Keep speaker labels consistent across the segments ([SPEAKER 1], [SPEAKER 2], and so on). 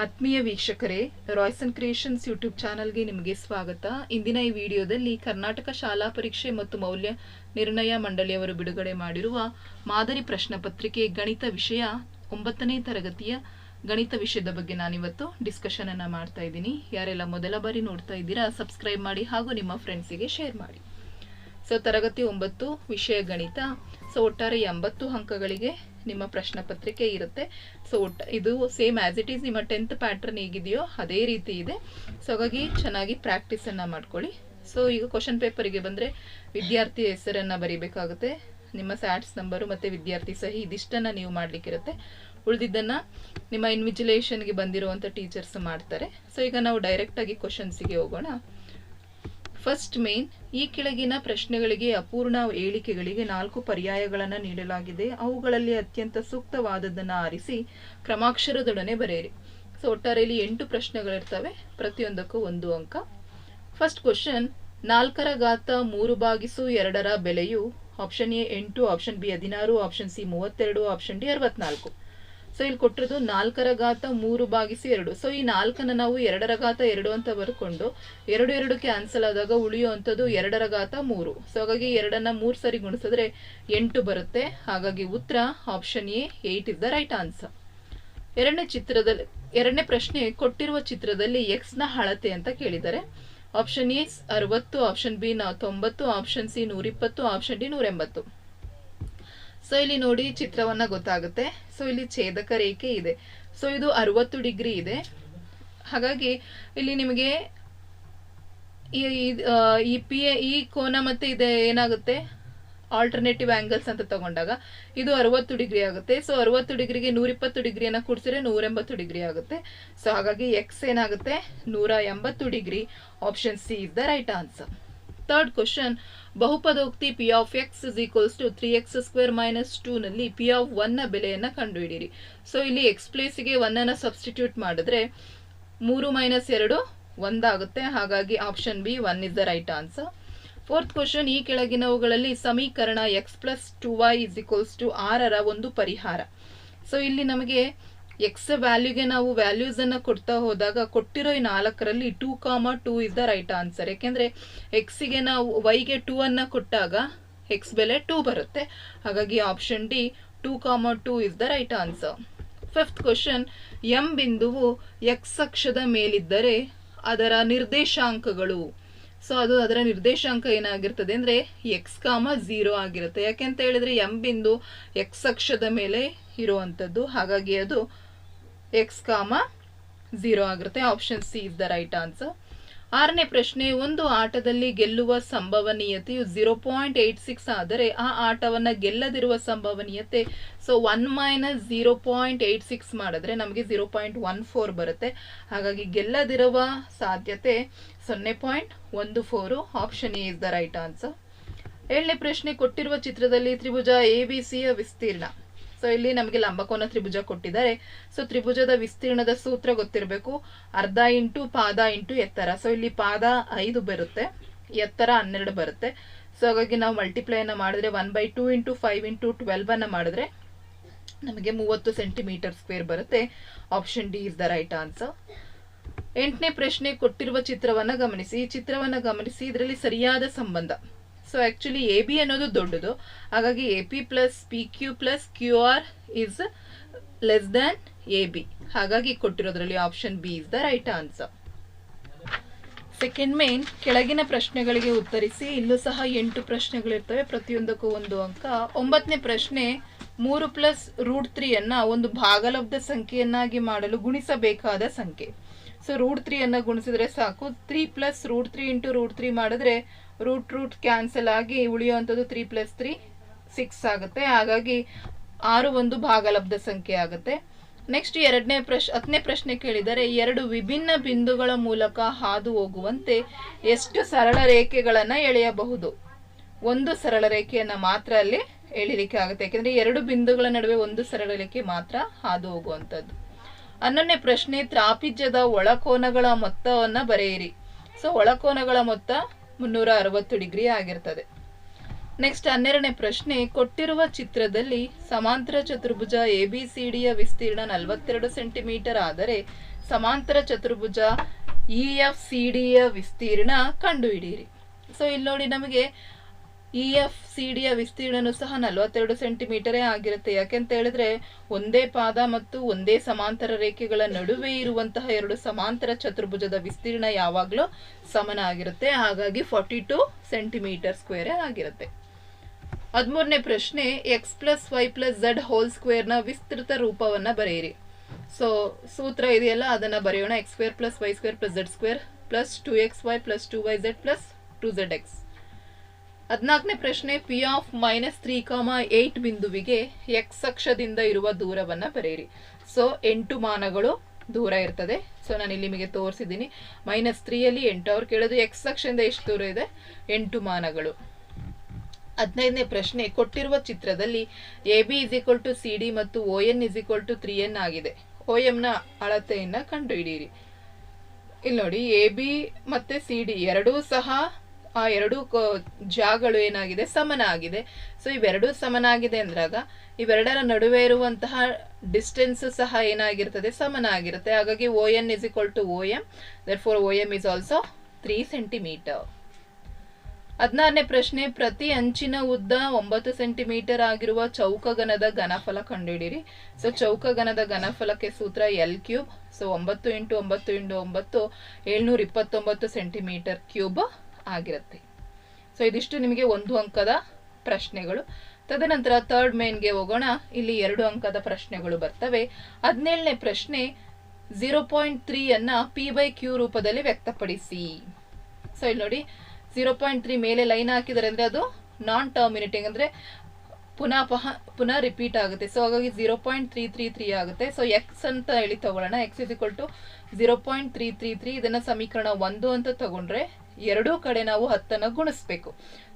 [SPEAKER 1] ಆತ್ಮೀಯ ವೀಕ್ಷಕರೇ Royson creations YouTube ಚಾನಲ್ಗೆ ನಿಮಗೆ ಸ್ವಾಗತ. ಇಂದಿನ ಈ ವಿಡಿಯೋದಲ್ಲಿ ಕರ್ನಾಟಕ ಶಾಲಾ ಪರೀಕ್ಷೆ ಮತ್ತು ಮೌಲ್ಯ ನಿರ್ಣಯ ಮಂಡಳಿಯವರು ಬಿಡುಗಡೆ ಮಾಡಿರುವ ಮಾದರಿ ಪ್ರಶ್ನೆ ಪತ್ರಿಕೆ ಗಣಿತ ವಿಷಯ ಒಂಬತ್ತನೇ ತರಗತಿಯ ಗಣಿತ ವಿಷಯದ ಬಗ್ಗೆ ನಾನಿವತ್ತು ಡಿಸ್ಕಷನ್ ಅನ್ನು ಮಾಡ್ತಾ ಇದ್ದೀನಿ. ಯಾರೆಲ್ಲ ಮೊದಲ ಬಾರಿ ನೋಡ್ತಾ ಇದ್ದೀರಾ ಸಬ್ಸ್ಕ್ರೈಬ್ ಮಾಡಿ ಹಾಗೂ ನಿಮ್ಮ ಫ್ರೆಂಡ್ಸಿಗೆ ಶೇರ್ ಮಾಡಿ. ಸೊ ತರಗತಿ ಒಂಬತ್ತು, ವಿಷಯ ಗಣಿತ. ಸೊ ಒಟ್ಟಾರೆ ಎಂಬತ್ತು ಅಂಕಗಳಿಗೆ ನಿಮ್ಮ ಪ್ರಶ್ನೆ ಪತ್ರಿಕೆ ಇರುತ್ತೆ. ಸೊ ಒಟ್ಟ ಇದು ಸೇಮ್ ಆ್ಯಸ್ ಇಟ್ ಈಸ್ ನಿಮ್ಮ ಟೆಂತ್ ಪ್ಯಾಟ್ರನ್ ಹೇಗಿದೆಯೋ ಅದೇ ರೀತಿ ಇದೆ. ಸೊ ಹಾಗಾಗಿ ಚೆನ್ನಾಗಿ ಪ್ರಾಕ್ಟೀಸನ್ನು ಮಾಡ್ಕೊಳ್ಳಿ. ಸೊ ಈಗ ಕ್ವಶನ್ ಪೇಪರಿಗೆ ಬಂದರೆ ವಿದ್ಯಾರ್ಥಿ ಹೆಸರನ್ನು ಬರೀಬೇಕಾಗುತ್ತೆ. ನಿಮ್ಮ ಸ್ಯಾಟ್ಸ್ ನಂಬರು ಮತ್ತು ವಿದ್ಯಾರ್ಥಿ ಸಹಿ ಇದಿಷ್ಟನ್ನು ನೀವು ಮಾಡಲಿಕ್ಕಿರುತ್ತೆ. ಉಳಿದಿದ್ದನ್ನು ನಿಮ್ಮ ಇನ್ವಿಜಿಲೇಷನ್ಗೆ ಬಂದಿರುವಂಥ ಟೀಚರ್ಸ್ ಮಾಡ್ತಾರೆ. ಸೊ ಈಗ ನಾವು ಡೈರೆಕ್ಟಾಗಿ ಕ್ವಶನ್ಸಿಗೆ ಹೋಗೋಣ. ಫಸ್ಟ್ ಮೇನ್ ಈ ಕೆಳಗಿನ ಪ್ರಶ್ನೆಗಳಿಗೆ ಅಪೂರ್ಣ ಹೇಳಿಕೆಗಳಿಗೆ ನಾಲ್ಕು ಪರ್ಯಾಯಗಳನ್ನು ನೀಡಲಾಗಿದೆ. ಅವುಗಳಲ್ಲಿ ಅತ್ಯಂತ ಸೂಕ್ತವಾದದ್ದನ್ನು ಆರಿಸಿ ಕ್ರಮಾಕ್ಷರದೊಡನೆ ಬರೆಯಿರಿ. ಸೊ ಒಟ್ಟಾರೆಯಲ್ಲಿ ಎಂಟು ಪ್ರಶ್ನೆಗಳಿರ್ತವೆ. ಪ್ರತಿಯೊಂದಕ್ಕೂ ಒಂದು ಅಂಕ. ಫಸ್ಟ್ ಕ್ವಶನ್ ನಾಲ್ಕರ ಘಾತ ಮೂರು ಬಾಗಿಸು ಎರಡರ ಬೆಲೆಯು ಆಪ್ಷನ್ ಎ ಎಂಟು ಆಪ್ಷನ್ ಬಿ ಹದಿನಾರು ಆಪ್ಷನ್ ಸಿ ಮೂವತ್ತೆರಡು ಆಪ್ಷನ್ ಡಿ ಅರವತ್ನಾಲ್ಕು. ಸೊ ಇಲ್ಲಿ ಕೊಟ್ಟಿರೋದು ನಾಲ್ಕರ ಘಾತ ಮೂರು ಭಾಗಿಸಿ ಎರಡು. ಸೊ ಈ ನಾಲ್ಕನ್ನ ನಾವು ಎರಡರ ಘಾತ ಎರಡು ಅಂತ ಬರ್ಕೊಂಡು ಎರಡು ಎರಡು ಕ್ಯಾನ್ಸಲ್ ಆದಾಗ ಉಳಿಯುವಂಥದ್ದು ಎರಡರ ಘಾತ ಮೂರು. ಸೊ ಹಾಗಾಗಿ ಎರಡನ್ನ ಮೂರು ಸರಿ ಗುಣಿಸಿದ್ರೆ ಎಂಟು ಬರುತ್ತೆ. ಹಾಗಾಗಿ ಉತ್ತರ option A eight is the right answer ಎರಡನೇ ಚಿತ್ರದಲ್ಲಿ, ಎರಡನೇ ಪ್ರಶ್ನೆ, ಕೊಟ್ಟಿರುವ ಚಿತ್ರದಲ್ಲಿ ಎಕ್ಸ್ನ ಅಳತೆ ಅಂತ ಕೇಳಿದ್ದಾರೆ. ಆಪ್ಷನ್ ಎ ಅರವತ್ತು ಆಪ್ಷನ್ ಬಿ ನಾ ತೊಂಬತ್ತು ಆಪ್ಷನ್ ಸಿ ನೂರಿಪ್ಪತ್ತು ಆಪ್ಷನ್ ಡಿ ನೂರ ಎಂಬತ್ತು ಸೊ ಇಲ್ಲಿ ನೋಡಿ ಚಿತ್ರವನ್ನ ಗೊತ್ತಾಗುತ್ತೆ. ಸೊ ಇಲ್ಲಿ ಛೇದಕ ರೇಖೆ ಇದೆ. ಸೊ ಇದು ಅರವತ್ತು ಡಿಗ್ರಿ ಇದೆ. ಹಾಗಾಗಿ ಇಲ್ಲಿ ನಿಮಗೆ ಈ ಪಿ, ಈ ಕೋನ ಮತ್ತೆ ಇದೆ ಏನಾಗುತ್ತೆ? ಆಲ್ಟರ್ನೇಟಿವ್ ಆಂಗಲ್ಸ್ ಅಂತ ತಗೊಂಡಾಗ ಇದು ಅರವತ್ತು ಡಿಗ್ರಿ ಆಗುತ್ತೆ. ಸೊ ಅರವತ್ತು ಡಿಗ್ರಿಗೆ ನೂರಿಪ್ಪತ್ತು ಡಿಗ್ರಿಯನ್ನು ಕೂಡಿಸಿದ್ರೆ ನೂರ ಎಂಬತ್ತು ಡಿಗ್ರಿ ಆಗುತ್ತೆ. ಸೊ ಹಾಗಾಗಿ ಎಕ್ಸ್ ಏನಾಗುತ್ತೆ? ನೂರ ಎಂಬತ್ತು degree. Option C is the right answer third question ಬಹುಪದೋಕ್ತಿ P of X is equals to three X square minus two ನಲ್ಲಿ ಪಿ ಆಫ್ ಒನ್ನ ಬೆಲೆಯನ್ನು ಕಂಡುಹಿಡಿಯಿರಿ. ಸೊ ಇಲ್ಲಿ ಎಕ್ಸ್ ಪ್ಲೇಸಿಗೆ ಒನ್ ಅನ್ನ ಸಬ್ಸ್ಟಿಟ್ಯೂಟ್ ಮಾಡಿದ್ರೆ ಮೂರು ಮೈನಸ್ ಎರಡು ಒಂದಾಗುತ್ತೆ ಹಾಗಾಗಿ option B one is the right answer fourth question ಈ ಕೆಳಗಿನವುಗಳಲ್ಲಿ ಸಮೀಕರಣ X plus two Y is equals to ಆರರ ಒಂದು ಪರಿಹಾರ. ಸೊ ಇಲ್ಲಿ ನಮಗೆ ಎಕ್ಸ್ ವ್ಯಾಲ್ಯೂಗೆ ನಾವು ವ್ಯಾಲ್ಯೂಸ್ ಅನ್ನ ಕೊಡ್ತಾ ಹೋದಾಗ ಕೊಟ್ಟಿರೋ ಈ ನಾಲ್ಕರಲ್ಲಿ two comma two is the right answer ಯಾಕೆಂದ್ರೆ ಎಕ್ಸಿಗೆ ನಾವು ವೈಗೆ ಟೂ ಅನ್ನ ಕೊಟ್ಟಾಗ ಎಕ್ಸ್ ಬೆಲೆ ಟೂ ಬರುತ್ತೆ. ಹಾಗಾಗಿ option D two comma two is the right answer fifth question M ಬಿಂದುವು ಎಕ್ಸ್ ಅಕ್ಷದ ಮೇಲಿದ್ದರೆ ಅದರ ನಿರ್ದೇಶಾಂಕಗಳು. ಸೊ ಅದು ಅದರ ನಿರ್ದೇಶಾಂಕ ಏನಾಗಿರ್ತದೆ ಅಂದ್ರೆ ಎಕ್ಸ್ ಕಾಮ ಝೀರೋ ಆಗಿರುತ್ತೆ. ಯಾಕೆಂತ ಹೇಳಿದ್ರೆ ಎಂ ಬಿಂದು ಎಕ್ಸ್ ಅಕ್ಷದ ಮೇಲೆ ಇರುವಂಥದ್ದು ಹಾಗಾಗಿ ಅದು ಎಕ್ಸ್ ಕಾಮ ಝೀರೋ ಆಗಿರುತ್ತೆ. Option C is the right answer ಆರನೇ ಪ್ರಶ್ನೆ, ಒಂದು ಆಟದಲ್ಲಿ ಗೆಲ್ಲುವ ಸಂಭವನೀಯತೆಯು ಝೀರೋ ಪಾಯಿಂಟ್ ಏಯ್ಟ್ ಸಿಕ್ಸ್ ಆದರೆ ಆ ಆಟವನ್ನ ಗೆಲ್ಲದಿರುವ ಸಂಭವನೀಯತೆ so one minus zero point eight six ಮಾಡಿದ್ರೆ ನಮಗೆ ಝೀರೋ ಪಾಯಿಂಟ್ ಒನ್ ಫೋರ್ ಬರುತ್ತೆ. ಹಾಗಾಗಿ ಗೆಲ್ಲದಿರುವ ಸಾಧ್ಯತೆ ಸೊನ್ನೆ ಪಾಯಿಂಟ್ ಒಂದು four. Option A is the right answer ಏಳನೇ ಪ್ರಶ್ನೆ ಕೊಟ್ಟಿರುವ ಚಿತ್ರದಲ್ಲಿ ತ್ರಿಭುಜ ಎ ಬಿ ಸಿಯ ವಿಸ್ತೀರ್ಣ. ಸೊ ಇಲ್ಲಿ ನಮಗೆ ಲಂಬಕೋನ ತ್ರಿಭುಜ ಕೊಟ್ಟಿದ್ದಾರೆ. ಸೊ ತ್ರಿಭುಜದ ವಿಸ್ತೀರ್ಣದ ಸೂತ್ರ ಗೊತ್ತಿರಬೇಕು. ಅರ್ಧ ಇಂಟು ಪಾದ ಇಂಟು ಎತ್ತರ. ಸೊ ಇಲ್ಲಿ ಪಾದ ಐದು ಬರುತ್ತೆ, ಎತ್ತರ ಹನ್ನೆರಡು ಬರುತ್ತೆ. ಸೊ ಹಾಗಾಗಿ ನಾವು ಮಲ್ಟಿಪ್ಲೈ ಅನ್ನ ಮಾಡಿದ್ರೆ one by two into five into twelve ಅನ್ನು ಮಾಡಿದ್ರೆ ನಮಗೆ ಮೂವತ್ತು ಸೆಂಟಿಮೀಟರ್ ಸ್ಕ್ವೇರ್ ಬರುತ್ತೆ. Option D is the right answer ಎಂಟನೇ ಪ್ರಶ್ನೆ ಕೊಟ್ಟಿರುವ ಚಿತ್ರವನ್ನ ಗಮನಿಸಿ. ಈ ಚಿತ್ರವನ್ನ ಗಮನಿಸಿ, ಇದರಲ್ಲಿ ಸರಿಯಾದ ಸಂಬಂಧ. ಸೊ ಆಕ್ಚುಲಿ ಎ ಬಿ ಅನ್ನೋದು ದೊಡ್ಡದು. ಹಾಗಾಗಿ A P plus P Q plus Q R is less than A B ಹಾಗಾಗಿ, ಕೊಟ್ಟಿರೋದ್ರಲ್ಲಿ option B is the right answer second main ಕೆಳಗಿನ ಪ್ರಶ್ನೆಗಳಿಗೆ ಉತ್ತರಿಸಿ. ಇಲ್ಲೂ ಸಹ ಎಂಟು ಪ್ರಶ್ನೆಗಳಿರ್ತವೆ. ಪ್ರತಿಯೊಂದಕ್ಕೂ ಒಂದು ಅಂಕ. ಒಂಬತ್ತನೇ ಪ್ರಶ್ನೆ, ಮೂರು ಪ್ಲಸ್ ರೂಟ್ ತ್ರೀಯನ್ನ ಒಂದು ಭಾಗಲಬ್ಧ ಸಂಖ್ಯೆಯನ್ನಾಗಿ ಮಾಡಲು ಗುಣಿಸಬೇಕಾದ ಸಂಖ್ಯೆ. ಸೊ ರೂಟ್ ತ್ರೀ ಅನ್ನ ಗುಣಿಸಿದ್ರೆ ಸಾಕು. Three plus root three into root three ಮಾಡಿದ್ರೆ ರೂಟ್ ರೂಟ್ ಕ್ಯಾನ್ಸಲ್ ಆಗಿ ಉಳಿಯುವಂಥದ್ದು ತ್ರೀ ಪ್ಲಸ್ ತ್ರೀ ಸಿಕ್ಸ್ ಆಗುತ್ತೆ. ಹಾಗಾಗಿ ಆರು ಒಂದು ಭಾಗಲಬ್ಧ ಸಂಖ್ಯೆ ಆಗುತ್ತೆ. ನೆಕ್ಸ್ಟ್ ಎರಡನೇ ಪ್ರಶ್, ಹತ್ತನೇ ಪ್ರಶ್ನೆ ಕೇಳಿದರೆ ಎರಡು ವಿಭಿನ್ನ ಬಿಂದುಗಳ ಮೂಲಕ ಹಾದು ಹೋಗುವಂತೆ ಎಷ್ಟು ಸರಳ ರೇಖೆಗಳನ್ನು ಎಳೆಯಬಹುದು? ಒಂದು ಸರಳ ರೇಖೆಯನ್ನು ಮಾತ್ರ ಅಲ್ಲಿ ಎಳಿಲಿಕ್ಕೆ ಆಗುತ್ತೆ. ಯಾಕೆಂದರೆ ಎರಡು ಬಿಂದುಗಳ ನಡುವೆ ಒಂದು ಸರಳ ರೇಖೆ ಮಾತ್ರ ಹಾದು ಹೋಗುವಂಥದ್ದು. ಹನ್ನೊಂದನೇ ಪ್ರಶ್ನೆ, ತ್ರಾಪಿಜ್ಯದ ಒಳಕೋನಗಳ ಮೊತ್ತವನ್ನ ಬರೆಯಿರಿ. ಸೊ ಒಳಕೋನಗಳ ಮೊತ್ತ ಮುನ್ನೂರ ಅರವತ್ತು ಡಿಗ್ರಿ ಆಗಿರ್ತದೆ. ನೆಕ್ಸ್ಟ್ ಹನ್ನೆರಡನೇ ಪ್ರಶ್ನೆ, ಕೊಟ್ಟಿರುವ ಚಿತ್ರದಲ್ಲಿ ಸಮಾಂತರ ಚತುರ್ಭುಜ ಎ ಬಿ ಸಿ ಡಿಯ ವಿಸ್ತೀರ್ಣ ನಲವತ್ತೆರಡು ಸೆಂಟಿಮೀಟರ್ ಆದರೆ ಸಮಾಂತರ ಚತುರ್ಭುಜ ಇ ಎಫ್ ಸಿ ಡಿಯ ವಿಸ್ತೀರ್ಣ ಕಂಡುಹಿಡಿಯಿರಿ. ಸೊ ಇಲ್ಲಿ ನೋಡಿ ನಮಗೆ ಇ ಎಫ್ ಸಿ ಡಿಯ ವಿಸ್ತೀರ್ಣನೂ ಸಹ ನಲವತ್ತೆರಡು ಸೆಂಟಿಮೀಟರೇ ಆಗಿರುತ್ತೆ. ಯಾಕೆಂತ ಹೇಳಿದ್ರೆ, ಒಂದೇ ಪಾದ ಮತ್ತು ಒಂದೇ ಸಮಾಂತರ ರೇಖೆಗಳ ನಡುವೆ ಇರುವಂತಹ ಎರಡು ಸಮಾಂತರ ಚತುರ್ಭುಜದ ವಿಸ್ತೀರ್ಣ ಯಾವಾಗಲೂ ಸಮನಾಗಿರುತ್ತೆ ಹಾಗಾಗಿ ಫಾರ್ಟಿ ಟು ಸೆಂಟಿಮೀಟರ್ ಸ್ಕ್ವೇರೇ ಆಗಿರುತ್ತೆ. ಹದಿಮೂರನೇ ಪ್ರಶ್ನೆ X plus Y plus Z whole ಸ್ಕ್ವೇರ್ನ ವಿಸ್ತೃತ ರೂಪವನ್ನ ಬರೆಯಿರಿ. ಸೊ ಸೂತ್ರ ಇದೆಯಲ್ಲ, ಅದನ್ನ ಬರೆಯೋಣ. X square plus Y square plus Z square plus two X Y plus two Y Z plus two Z X ಹದಿನಾಲ್ಕನೇ ಪ್ರಶ್ನೆ P of minus three comma eight ಬಿಂದುವಿಗೆ ಎಕ್ಸ್ ಅಕ್ಷದಿಂದ ಇರುವ ದೂರವನ್ನು ಬರೆಯಿರಿ. ಸೊ ಎಂಟು ಮಾನಗಳು ದೂರ ಇರ್ತದೆ. ಸೊ ನಾನು ಇಲ್ಲಿ ನಿಮಗೆ ತೋರಿಸಿದ್ದೀನಿ. ಮೈನಸ್ ತ್ರೀಯಲ್ಲಿ ಎಂಟು, ಅವ್ರು ಕೇಳೋದು ಎಕ್ಸ್ ಅಕ್ಷದಿಂದ ಎಷ್ಟು ದೂರ ಇದೆ? ಎಂಟು ಮಾನಗಳು. ಹದಿನೈದನೇ ಪ್ರಶ್ನೆ, ಕೊಟ್ಟಿರುವ ಚಿತ್ರದಲ್ಲಿ A B is equal to C D ಮತ್ತು O N is equal to three N ಆಗಿದೆ. ಓ ಎಂನ ಅಳತೆಯನ್ನು ಕಂಡುಹಿಡಿಯಿರಿ. ಇಲ್ಲಿ ನೋಡಿ ಎ ಬಿ ಮತ್ತು ಸಿ ಡಿ ಎರಡೂ ಸಹ ಆ ಎರಡು ಜಾಗಳು ಏನಾಗಿದೆ ಸಮನ ಆಗಿದೆ. ಸೊ ಇವೆರಡೂ ಸಮನಾಗಿದೆ ಅಂದ್ರಾಗ ಇವೆರಡರ ನಡುವೆ ಇರುವಂತಹ ಡಿಸ್ಟೆನ್ಸ್ ಸಹ ಏನಾಗಿರ್ತದೆ? ಸಮನ ಆಗಿರುತ್ತೆ. ಹಾಗಾಗಿ O N is equal to O M therefore O M is also three centimetre ಹದಿನಾರನೇ ಪ್ರಶ್ನೆ, ಪ್ರತಿ ಅಂಚಿನ ಉದ್ದ ಒಂಬತ್ತು ಸೆಂಟಿಮೀಟರ್ ಆಗಿರುವ ಚೌಕಗನದ ಘನಫಲ ಕಂಡುಹಿಡಿಯಿರಿ. ಸೊ ಚೌಕಗನದ ಘನಫಲಕ್ಕೆ ಸೂತ್ರ ಎಲ್ ಕ್ಯೂಬ್ ಸೊ ಒಂಬತ್ತು ಇಂಟು ಒಂಬತ್ತು ಇಂಟು ಒಂಬತ್ತು, ಏಳ್ನೂರ ಇಪ್ಪತ್ತೊಂಬತ್ತು ಸೆಂಟಿಮೀಟರ್ ಕ್ಯೂಬ್ ಆಗಿರುತ್ತೆ. ಸೊ ಇದಿಷ್ಟು ನಿಮಗೆ ಒಂದು ಅಂಕದ ಪ್ರಶ್ನೆಗಳು. ತದನಂತರ ಥರ್ಡ್ ಮೇನ್ಗೆ ಹೋಗೋಣ. ಇಲ್ಲಿ ಎರಡು ಅಂಕದ ಪ್ರಶ್ನೆಗಳು ಬರ್ತವೆ. ಹದಿನೇಳನೇ ಪ್ರಶ್ನೆ ಝೀರೋ ಪಾಯಿಂಟ್ ತ್ರೀ ಅನ್ನ ಪಿ ಬೈ ಕ್ಯೂ ರೂಪದಲ್ಲಿ ವ್ಯಕ್ತಪಡಿಸಿ. ಸೊ ಇಲ್ಲಿ ನೋಡಿ. ಝೀರೋ ಪಾಯಿಂಟ್ ತ್ರೀ ಮೇಲೆ ಲೈನ್ ಹಾಕಿದ್ದಾರೆ ಅಂದ್ರೆ ಅದು ನಾನ್ ಟರ್ಮಿನೇಟಿಂಗ್ ಅಂದ್ರೆ ಪುನಃ ಪುನಃ ರಿಪೀಟ್ ಆಗುತ್ತೆ. ಸೊ ಹಾಗಾಗಿ zero point three three three ಆಗುತ್ತೆ. ಸೊ ಎಕ್ಸ್ ಅಂತ ಹೇಳಿ ತಗೊಳ್ಳೋಣ. X is equal to zero point three three three ಇದನ್ನ ಸಮೀಕರಣ ಒಂದು ಅಂತ ತಗೊಂಡ್ರೆ ಎರಡೂ ಕಡೆ ನಾವು ಹತ್ತನ್ನು ಗುಣಿಸ್ಬೇಕು.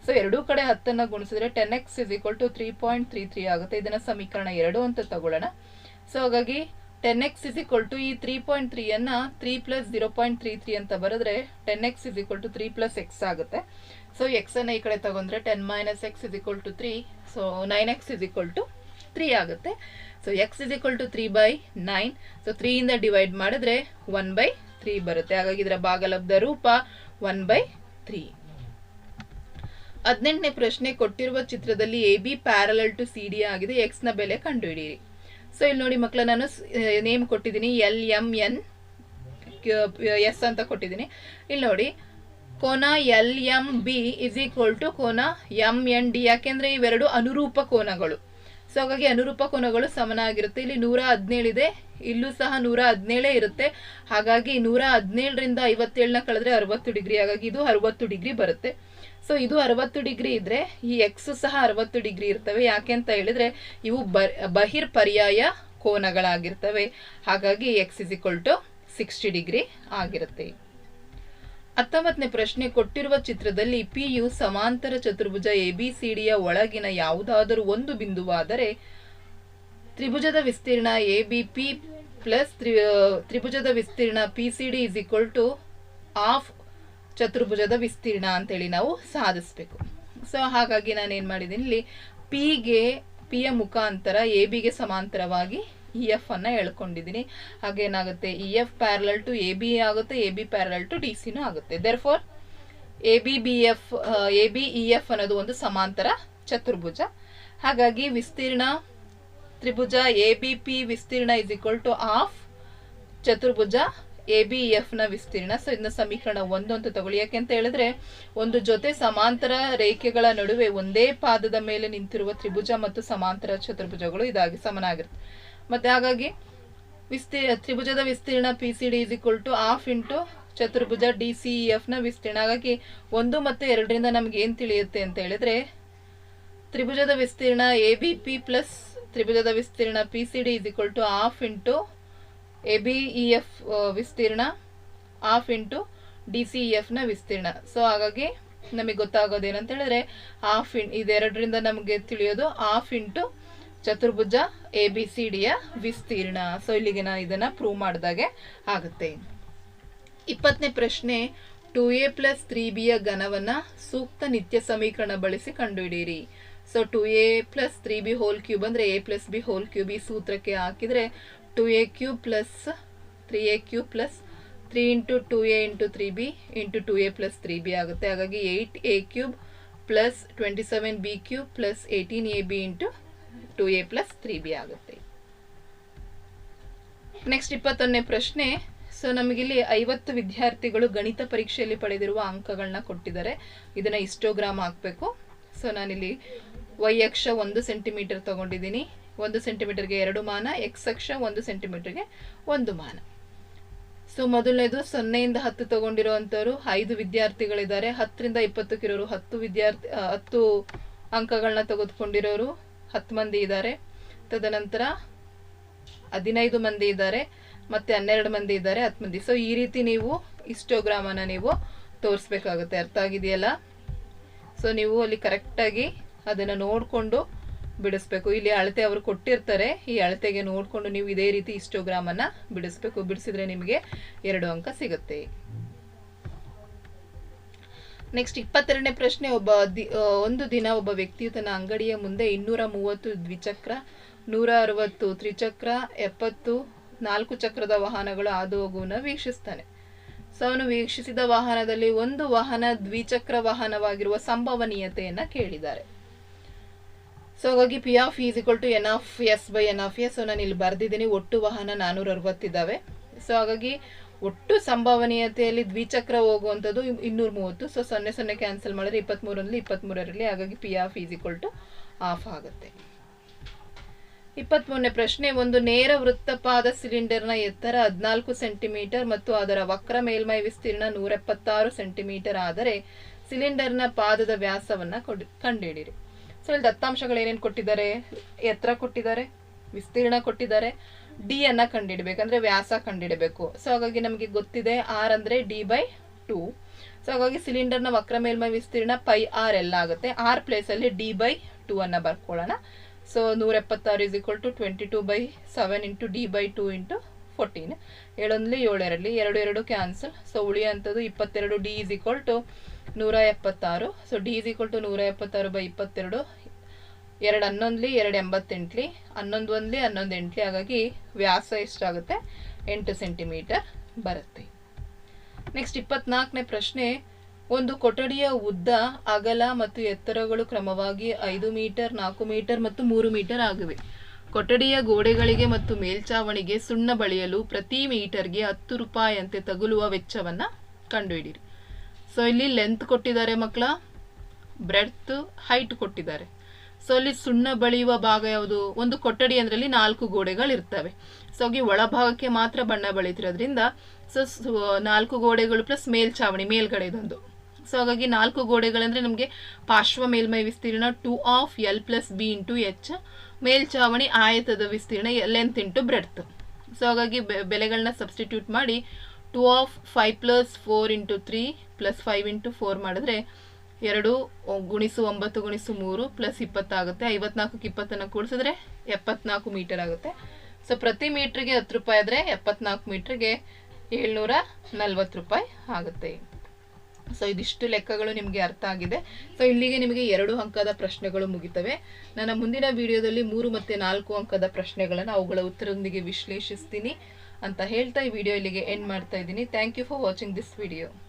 [SPEAKER 1] ಸೊ ಎರಡೂ ಕಡೆ ಹತ್ತನ್ನು ಗುಣಿಸಿದ್ರೆ ten x is equal to three point three three ಆಗುತ್ತೆ. ಇದನ್ನ ಸಮೀಕರಣ ಎರಡು ಅಂತ ತಗೊಳ್ಳೋಣ. ಸೊ ಹಾಗಾಗಿ ten x is equal to ಈ ತ್ರೀ ಪಾಯಿಂಟ್ ತ್ರೀ ಅನ್ನ three plus zero point three three ಅಂತ ಬರೆದ್ರೆ ten x is equal to three plus x ಆಗುತ್ತೆ. ಸೊ ಎಕ್ಸ್ ಅನ್ನ ಈ ಕಡೆ ತಗೊಂಡ್ರೆ ten minus x is equal to three so nine x is equal to three ಆಗುತ್ತೆ. So x is equal to three by nine so ತ್ರೀಯಿಂದ divide ಮಾಡಿದ್ರೆ one by three ಬರುತ್ತೆ. ಹಾಗಾಗಿ ಇದರ ಭಾಗಲಬ್ಧ ರೂಪ ಒನ್ ಬೈ ತ್ರೀ ಹದಿನೆಂಟನೇ ಪ್ರಶ್ನೆ ಕೊಟ್ಟಿರುವ ಚಿತ್ರದಲ್ಲಿ A B parallel to C D ಆಗಿದೆ. ನ ಬೆಲೆ ಕಂಡುಹಿಡಿಯಿರಿ. ಸೊ ಇಲ್ಲಿ ನೋಡಿ ಮಕ್ಕಳ, ನಾನು ನೇಮ್ ಕೊಟ್ಟಿದ್ದೀನಿ. ಎಲ್ ಎಂ ಎನ್ ಎಸ್ ಅಂತ ಕೊಟ್ಟಿದ್ದೀನಿ. ಇಲ್ಲಿ ನೋಡಿ, ಕೋನ L M B is equal to ಕೋನ ಎಂ ಎನ್ ಡಿ ಯಾಕೆಂದ್ರೆ ಇವೆರಡು ಅನುರೂಪ ಕೋನಗಳು. ಸೊ ಹಾಗಾಗಿ ಅನುರೂಪ ಕೋನಗಳು ಸಮನಾಗಿರುತ್ತೆ. ಇಲ್ಲಿ ನೂರ ಹದಿನೇಳಿದೆ ಇಲ್ಲೂ ಸಹ ನೂರ ಹದಿನೇಳೇ ಇರುತ್ತೆ. ಹಾಗಾಗಿ ನೂರ ಹದಿನೇಳರಿಂದ ಐವತ್ತೇಳನ್ನ ಕಳೆದ್ರೆ ಅರವತ್ತು ಡಿಗ್ರಿ. ಹಾಗಾಗಿ ಇದು ಅರವತ್ತು ಡಿಗ್ರಿ ಬರುತ್ತೆ. ಸೊ ಇದು ಅರವತ್ತು ಡಿಗ್ರಿ ಇದ್ರೆ ಈ ಎಕ್ಸ್ ಸಹ ಅರವತ್ತು ಡಿಗ್ರಿ ಇರ್ತವೆ. ಯಾಕೆ ಅಂತ ಹೇಳಿದ್ರೆ ಇವು ಬಹಿರ್ ಪರ್ಯಾಯ ಕೋನಗಳಾಗಿರ್ತವೆ. ಹಾಗಾಗಿ x is equal to sixty degree ಆಗಿರುತ್ತೆ. ಹತ್ತೊಂಬತ್ತನೇ ಪ್ರಶ್ನೆ ಕೊಟ್ಟಿರುವ ಚಿತ್ರದಲ್ಲಿ ಪಿಯು ಸಮಾಂತರ ಚತುರ್ಭುಜ ಎಬಿಸಿಡಿಯ ಒಳಗಿನ ಯಾವುದಾದರೂ ಒಂದು ಬಿಂದುವಾದರೆ ತ್ರಿಭುಜದ ವಿಸ್ತೀರ್ಣ ಎ ಬಿ ಪಿ ಪ್ಲಸ್ ತ್ರಿಭುಜದ ವಿಸ್ತೀರ್ಣ P C D is equal to half ಚತುರ್ಭುಜದ ವಿಸ್ತೀರ್ಣ ಅಂತೇಳಿ ನಾವು ಸಾಧಿಸ್ಬೇಕು. ಸೊ ಹಾಗಾಗಿ ನಾನು ಏನು ಮಾಡಿದ್ದೀನಿ, ಇಲ್ಲಿ ಪಿಗೆ, ಪಿಯ ಮುಖಾಂತರ ಎ ಬಿಗೆ ಸಮಾಂತರವಾಗಿ ಇ ಎಫ್ ಅನ್ನು ಹೇಳ್ಕೊಂಡಿದ್ದೀನಿ ಹಾಗೇನಾಗುತ್ತೆ E F parallel to A B ಆಗುತ್ತೆ A B parallel to D ಸಿನೂ ಆಗುತ್ತೆ. Therefore A B B F A B E F ಅನ್ನೋದು ಒಂದು ಸಮಾಂತರ ಚತುರ್ಭುಜ. ಹಾಗಾಗಿ ವಿಸ್ತೀರ್ಣ ತ್ರಿಭುಜ ಎ ಬಿ ಪಿ ವಿಸ್ತೀರ್ಣ ಇಸ್ ಈಕ್ವಲ್ ಟು ಆಫ್ ಚತುರ್ಭುಜ ಎ ಬಿ ಎಫ್ನ ವಿಸ್ತೀರ್ಣ. ಸೊ ಇದನ್ನ ಸಮೀಕರಣ ಒಂದು ಅಂತ ತಗೊಳ್ಳಿ. ಯಾಕೆ ಅಂತ ಹೇಳಿದ್ರೆ, ಒಂದು ಜೊತೆ ಸಮಾಂತರ ರೇಖೆಗಳ ನಡುವೆ ಒಂದೇ ಪಾದದ ಮೇಲೆ ನಿಂತಿರುವ ತ್ರಿಭುಜ ಮತ್ತು ಸಮಾಂತರ ಚತುರ್ಭುಜಗಳು ಇದಾಗಿ ಸಮನಾಗಿರುತ್ತೆ ಮತ್ತೆ ಹಾಗಾಗಿ ವಿಸ್ತೀ, ತ್ರಿಭುಜದ ವಿಸ್ತೀರ್ಣ P C D is equal to half into ಚತುರ್ಭುಜ ಡಿ ಸಿ ಇ ನ ವಿಸ್ತೀರ್ಣ. ಹಾಗಾಗಿ ಒಂದು ಮತ್ತು ಎರಡರಿಂದ ನಮ್ಗೆ ಏನು ತಿಳಿಯುತ್ತೆ ಅಂತ ಹೇಳಿದ್ರೆ, ತ್ರಿಭುಜದ ವಿಸ್ತೀರ್ಣ ಎ ಬಿ ಪಿ ಪ್ಲಸ್ ತ್ರಿಭುಜದ ವಿಸ್ತೀರ್ಣ P C D is equal to half into A B E F ವಿಸ್ತೀರ್ಣ half into D C E ಎಫ್ನ ವಿಸ್ತೀರ್ಣ. ಸೊ ಹಾಗಾಗಿ ನಮಗೆ ಗೊತ್ತಾಗೋದೇನಂತ ಹೇಳಿದ್ರೆ ಹಾಫ್ ಇನ್ ಇದೆರಡರಿಂದ ನಮಗೆ ತಿಳಿಯೋದು ಹಾಫ್ ಇಂಟು ಚತುರ್ಭುಜ ಎ ಬಿ ಸಿ ಡಿಯ ವಿಸ್ತೀರ್ಣ. ಸೊ ಇಲ್ಲಿಗೆ ನಾನು ಇದನ್ನ ಪ್ರೂವ್ ಮಾಡಿದಾಗೆ ಆಗುತ್ತೆ. ಇಪ್ಪತ್ತನೇ ಪ್ರಶ್ನೆ ಟು ಎ ಪ್ಲಸ್ ತ್ರೀ ಬಿಯ ಘನವನ್ನ ಸೂಕ್ತ ನಿತ್ಯ ಸಮೀಕರಣ ಬಳಸಿ ಕಂಡುಹಿಡಿಯಿರಿ. So two A plus three B whole cube ಅಂದರೆ A plus B whole cube ಈ ಸೂತ್ರಕ್ಕೆ ಹಾಕಿದರೆ two A cube plus three A cube plus three into two A into three B into two A plus three B ಆಗುತ್ತೆ. ಹಾಗಾಗಿ eight A cube plus twenty seven B cube plus eighteen A B into two A plus three B ಆಗುತ್ತೆ. Next ಇಪ್ಪತ್ತೊಂದನೇ ಪ್ರಶ್ನೆ. So ನಮಗಿಲ್ಲಿ ಐವತ್ತು ವಿದ್ಯಾರ್ಥಿಗಳು ಗಣಿತ ಪರೀಕ್ಷೆಯಲ್ಲಿ ಪಡೆದಿರುವ ಅಂಕಗಳನ್ನ ಕೊಟ್ಟಿದ್ದಾರೆ. ಇದನ್ನ ಇಸ್ಟೋಗ್ರಾಮ್ ಹಾಕಬೇಕು. ಸೊ ನಾನಿಲ್ಲಿ ವೈ ಅಕ್ಷ ಒಂದು ಸೆಂಟಿಮೀಟರ್ ತಗೊಂಡಿದ್ದೀನಿ. ಒಂದು ಸೆಂಟಿಮೀಟರ್ಗೆ ಎರಡು ಮಾನ, ಎಕ್ಸ್ ಅಕ್ಷ ಒಂದು ಸೆಂಟಿಮೀಟರ್ಗೆ ಒಂದು ಮಾನ. ಸೊ ಮೊದಲನೇದು ಸೊನ್ನೆಯಿಂದ ಹತ್ತು ತಗೊಂಡಿರುವಂಥವ್ರು ಐದು ವಿದ್ಯಾರ್ಥಿಗಳಿದ್ದಾರೆ. ಹತ್ತರಿಂದ ಇಪ್ಪತ್ತಕ್ಕಿರೋರು ಹತ್ತು ವಿದ್ಯಾರ್ಥಿ, ಹತ್ತು ಅಂಕಗಳನ್ನ ತೆಗೆದುಕೊಂಡಿರೋರು. ಹತ್ತು ಮಂದಿ ಇದ್ದಾರೆ. ತದನಂತರ ಹದಿನೈದು ಮಂದಿ ಇದ್ದಾರೆ. ಮತ್ತೆ ಹನ್ನೆರಡು ಮಂದಿ ಇದ್ದಾರೆ, ಹತ್ತು ಮಂದಿ. ಸೊ ಈ ರೀತಿ ನೀವು ಇಸ್ಟೋಗ್ರಾಮನ್ನು ನೀವು ತೋರಿಸ್ಬೇಕಾಗುತ್ತೆ. ಅರ್ಥ ಆಗಿದೆಯಲ್ಲ? ಸೊ ನೀವು ಅಲ್ಲಿ ಕರೆಕ್ಟಾಗಿ ಅದನ್ನು ನೋಡಿಕೊಂಡು ಬಿಡಿಸ್ಬೇಕು. ಇಲ್ಲಿ ಅಳತೆ ಅವರು ಕೊಟ್ಟಿರ್ತಾರೆ. ಈ ಅಳತೆಗೆ ನೋಡಿಕೊಂಡು ನೀವು ಇದೇ ರೀತಿ ಇಸ್ಟೋಗ್ರಾಮನ್ನು ಬಿಡಿಸ್ಬೇಕು. ಬಿಡಿಸಿದ್ರೆ ನಿಮಗೆ ಎರಡು ಅಂಕ ಸಿಗುತ್ತೆ. ನೆಕ್ಸ್ಟ್ ಇಪ್ಪತ್ತೆರಡನೇ ಪ್ರಶ್ನೆ, ಒಬ್ಬ ದಿ- ಒಂದು ದಿನ ಒಬ್ಬ ವ್ಯಕ್ತಿಯು ತನ್ನ ಅಂಗಡಿಯ ಮುಂದೆ ಇನ್ನೂರ ಮೂವತ್ತು ದ್ವಿಚಕ್ರ ನೂರ ಅರವತ್ತು ತ್ರಿಚಕ್ರ, ಎಪ್ಪತ್ತು ನಾಲ್ಕು ಚಕ್ರದ ವಾಹನಗಳು ಹಾದು ಹೋಗುವನ್ನು ವೀಕ್ಷಿಸ್ತಾನೆ. ಸೊ ಅವನು ವೀಕ್ಷಿಸಿದ ವಾಹನದಲ್ಲಿ ಒಂದು ವಾಹನ ದ್ವಿಚಕ್ರ ವಾಹನವಾಗಿರುವ ಸಂಭವನೀಯತೆಯನ್ನು ಕೇಳಿದ್ದಾರೆ. ಸೊ ಹಾಗಾಗಿ P of is equal to N of S by N of S ನಾನು ಇಲ್ಲಿ ಬರೆದಿದ್ದೀನಿ. ಒಟ್ಟು ವಾಹನ ನಾನೂರ ಅರವತ್ತಿದ್ದಾವೆ ಸೊ ಹಾಗಾಗಿ ಒಟ್ಟು ಸಂಭವನೀಯತೆಯಲ್ಲಿ ದ್ವಿಚಕ್ರ ಹೋಗುವಂಥದ್ದು ಇನ್ನೂರ ಮೂವತ್ತು ಸೊ ಸೊನ್ನೆ ಸೊನ್ನೆ ಕ್ಯಾನ್ಸಲ್ ಮಾಡಿದ್ರೆ ಇಪ್ಪತ್ತ್ಮೂರರಲ್ಲಿ ಇಪ್ಪತ್ತ್ಮೂರರಲ್ಲಿ ಹಾಗಾಗಿ P of is equal to half ಆಗುತ್ತೆ. ಇಪ್ಪತ್ಮೂರನೇ ಪ್ರಶ್ನೆ, ಒಂದು ನೇರ ವೃತ್ತಪಾದ ಸಿಲಿಂಡರ್ನ ಎತ್ತರ ಹದಿನಾಲ್ಕು ಸೆಂಟಿಮೀಟರ್ ಮತ್ತು ಅದರ ವಕ್ರ ಮೇಲ್ಮೈ ವಿಸ್ತೀರ್ಣ ನೂರ ಎಪ್ಪತ್ತಾರು ಸೆಂಟಿಮೀಟರ್ ಆದರೆ ಸಿಲಿಂಡರ್ನ ಪಾದದ ವ್ಯಾಸವನ್ನ ಕೊಡಿ ಕಂಡುಹಿಡಿಯಿರಿ ಸೊ ಇಲ್ಲಿ ದತ್ತಾಂಶಗಳು ಏನೇನು ಕೊಟ್ಟಿದ್ದಾರೆ? ಎತ್ತರ ಕೊಟ್ಟಿದ್ದಾರೆ, ವಿಸ್ತೀರ್ಣ ಕೊಟ್ಟಿದ್ದಾರೆ ಡಿ ಅನ್ನ ಕಂಡುಹಿಡಬೇಕಂದ್ರೆ ವ್ಯಾಸ ಕಂಡಿಡಬೇಕು. ಸೊ ಹಾಗಾಗಿ ನಮಗೆ ಗೊತ್ತಿದೆ ಆರ್ ಅಂದ್ರೆ ಡಿ ಬೈ ಟೂ ಸೊ ಹಾಗಾಗಿ ಸಿಲಿಂಡರ್ನ ವಕ್ರ ಮೇಲ್ಮೈ ವಿಸ್ತೀರ್ಣ ಪೈ ಆರ್ ಎಲ್ಲ ಆಗುತ್ತೆ. ಆರ್ ಪ್ಲೇಸಲ್ಲಿ ಡಿ ಬೈ ಟೂ ಅನ್ನ ಬರ್ಕೊಳ್ಳೋಣ. ಸೊ ನೂರ ಎಪ್ಪತ್ತಾರು is equal to twenty two by seven into D by two into fourteen ಏಳೊಂದಲಿ ಏಳೆರಡಲಿ, ಎರಡು ಎರಡು ಕ್ಯಾನ್ಸಲ್ ಸೊ ಉಳಿಯೋಂಥದ್ದು ಇಪ್ಪತ್ತೆರಡು ಡಿ ಇಸ್ ಈಕ್ವಲ್ ಟು ನೂರ ಎಪ್ಪತ್ತಾರು. So D is equal to ನೂರ ಎಪ್ಪತ್ತಾರು ಬೈ ಇಪ್ಪತ್ತೆರಡು. ಎರಡು ಹನ್ನೊಂದ್ಲಿ, ಎರಡು ಎಂಬತ್ತೆಂಟ್ಲಿ, ಹನ್ನೊಂದು ಒಂದ್ಲಿ, ಹನ್ನೊಂದು ಎಂಟ್ಲಿ, ಹಾಗಾಗಿ ವ್ಯಾಸ ಎಷ್ಟಾಗುತ್ತೆ? ಎಂಟು ಸೆಂಟಿಮೀಟರ್ ಬರುತ್ತೆ. ನೆಕ್ಸ್ಟ್ ಇಪ್ಪತ್ನಾಲ್ಕನೇ ಪ್ರಶ್ನೆ, ಒಂದು ಕೊಠಡಿಯ ಉದ್ದ, ಅಗಲ ಮತ್ತು ಎತ್ತರಗಳು ಕ್ರಮವಾಗಿ ಐದು ಮೀಟರ್, ನಾಲ್ಕು ಮೀಟರ್ ಮತ್ತು ಮೂರು ಮೀಟರ್ ಆಗಿವೆ. ಕೊಠಡಿಯ ಗೋಡೆಗಳಿಗೆ ಮತ್ತು ಮೇಲ್ಚಾವಣಿಗೆ ಸುಣ್ಣ ಬಳಿಯಲು ಪ್ರತಿ ಮೀಟರ್ಗೆ ಹತ್ತು ರೂಪಾಯಿಯಂತೆ ತಗುಲುವ ವೆಚ್ಚವನ್ನು ಕಂಡುಹಿಡಿಯಿರಿ. ಸೊ ಇಲ್ಲಿ ಲೆಂತ್ ಕೊಟ್ಟಿದ್ದಾರೆ ಮಕ್ಕಳ ಬ್ರೆಡ್ತ್ ಹೈಟ್ ಕೊಟ್ಟಿದ್ದಾರೆ. ಸೊ ಅಲ್ಲಿ ಸುಣ್ಣ ಬಳಿಯುವ ಭಾಗ ಯಾವುದು? ಒಂದು ಕೊಠಡಿ ಅಂದ್ರಲ್ಲಿ ನಾಲ್ಕು ಗೋಡೆಗಳು ಇರ್ತವೆ ಸೊ ಹಾಗೆ ಒಳಭಾಗಕ್ಕೆ ಮಾತ್ರ ಬಣ್ಣ ಬಳಿತಿರೋದ್ರಿಂದ ಸೊ ನಾಲ್ಕು ಗೋಡೆಗಳು ಪ್ಲಸ್ ಮೇಲ್ಛಾವಣಿ ಮೇಲ್ಗಡೆದೊಂದು ಸೊ ಹಾಗಾಗಿ ನಾಲ್ಕು ಗೋಡೆಗಳಂದ್ರೆ ನಮಗೆ ಪಾರ್ಶ್ವ ಮೇಲ್ಮೈ ವಿಸ್ತೀರ್ಣ two of L plus B into H ಮೇಲ್ಛಾವಣಿ ಆಯತದ ವಿಸ್ತೀರ್ಣ ಲೆಂತ್ ಇಂಟು ಬ್ರೆಡ್ತ್ ಸೊ ಹಾಗಾಗಿ ಬೆಲೆಗಳನ್ನ ಸಬ್ಸ್ಟಿಟ್ಯೂಟ್ ಮಾಡಿ two of five plus four into three plus five into four ಮಾಡಿದ್ರೆ ಎರಡು ಗುಣಿಸು ಒಂಬತ್ತು, ಗುಣಿಸು ಮೂರು ಪ್ಲಸ್ ಇಪ್ಪತ್ತಾಗುತ್ತೆ. ಐವತ್ನಾಲ್ಕಕ್ಕೆ ಇಪ್ಪತ್ತನ್ನು ಕೂಡಿಸಿದ್ರೆ ಎಪ್ಪತ್ನಾಲ್ಕು ಮೀಟರ್ ಆಗುತ್ತೆ. ಸೊ, ಪ್ರತಿ ಮೀಟ್ರಿಗೆ ಹತ್ತು ರೂಪಾಯಿ ಆದರೆ ಎಪ್ಪತ್ನಾಲ್ಕು ಮೀಟ್ರಿಗೆ ಏಳ್ನೂರ ನಲ್ವತ್ತು ರೂಪಾಯಿ ಆಗುತ್ತೆ. ಸೊ, ಇದಿಷ್ಟು ಲೆಕ್ಕಗಳು ನಿಮಗೆ ಅರ್ಥ ಆಗಿದೆ. ಸೊ, ಇಲ್ಲಿಗೆ ನಿಮಗೆ ಎರಡು ಅಂಕದ ಪ್ರಶ್ನೆಗಳು ಮುಗಿತವೆ. ನನ್ನ ಮುಂದಿನ ವಿಡಿಯೋದಲ್ಲಿ ಮೂರು ಮತ್ತು ನಾಲ್ಕು ಅಂಕದ ಪ್ರಶ್ನೆಗಳನ್ನು ಅವುಗಳ ಉತ್ತರದೊಂದಿಗೆ ವಿಶ್ಲೇಷಿಸ್ತೀನಿ ಅಂತ ಹೇಳ್ತಾ ಈ ವಿಡಿಯೋ ಇಲ್ಲಿಗೆ ಎಂಡ್ ಮಾಡ್ತಾ ಇದ್ದೀನಿ. Thank you for watching this video